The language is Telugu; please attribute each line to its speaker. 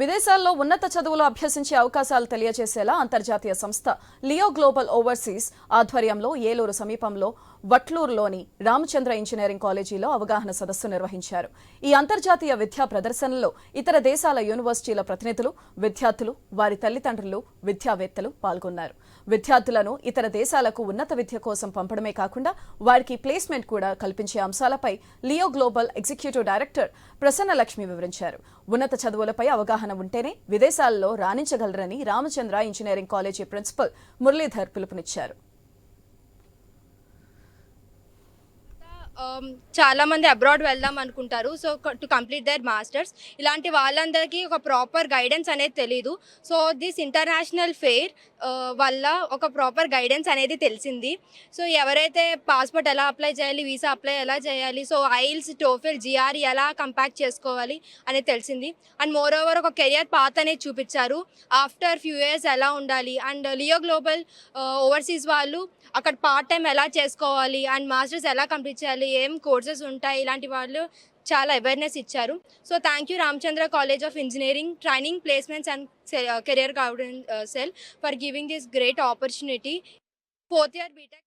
Speaker 1: విదేశాల్లో ఉన్నత చదువులు అభ్యసించే అవకాశాలు తెలియజేసేలా అంతర్జాతీయ సంస్థ లియో గ్లోబల్ ఓవర్సీస్ ఆధ్వర్యంలో ఏలూరు సమీపంలో వట్లూరులోని రామచంద్ర ఇంజనీరింగ్ కాలేజీలో అవగాహన సదస్సు నిర్వహించారు. ఈ అంతర్జాతీయ విద్యా ప్రదర్శనలో ఇతర దేశాల యూనివర్సిటీల ప్రతినిధులు విద్యార్థులు వారి తల్లిదండ్రులు విద్యావేత్తలు పాల్గొన్నారు. విద్యార్థులను ఇతర దేశాలకు ఉన్నత విద్య కోసం పంపడమే కాకుండా వారికి ప్లేస్మెంట్ కూడా కల్పించే అంశాలపై Leo Global executive director Prasannalakshmi వివరించారు. ఉన్నత చదువులపై అవగాహన ఉంటేనే విదేశాల్లో రాణించగలరని Ramachandra engineering college principal Muralidhar పిలుపునిచ్చారు.
Speaker 2: Um, చాలామంది చాలా మంది అబ్రాడ్ వెళ్దాం అనుకుంటారు. So to complete their masters ఇలాంటి వాళ్ళందరికీ ఒక ప్రాపర్ గైడెన్స్ అనేది తెలీదు. సో దిస్ ఇంటర్నేషనల్ ఫెయిర్ వల్ల ఒక ప్రాపర్ గైడెన్స్ అనేది తెలిసింది. సో ఎవరైతే పాస్పోర్ట్ ఎలా అప్లై చేయాలి వీసా అప్లై ఎలా చేయాలి సో ఐల్స్ టోఫిల్ జిఆర్ ఎలా కంపాక్ట్ చేసుకోవాలి అనేది తెలిసింది. అండ్ మోర్ ఓవర్ ఒక కెరియర్ పాత్ అనేది చూపించారు. ఆఫ్టర్ ఫ్యూ ఇయర్స్ ఎలా ఉండాలి? అండ్ లియో గ్లోబల్ ఓవర్సీస్ వాళ్ళు అక్కడ పార్ట్ టైం ఎలా చేసుకోవాలి? అండ్ మాస్టర్స్ ఎలా కంప్లీట్ చేయాలి? ఏం కోర్సెస్ ఉంటాయి ఇలాంటి వాళ్ళు చాలా అవేర్నెస్ ఇచ్చారు. So thank you Ramachandra college of engineering training placements and career guidance cell for giving this great opportunity fourth year B Tech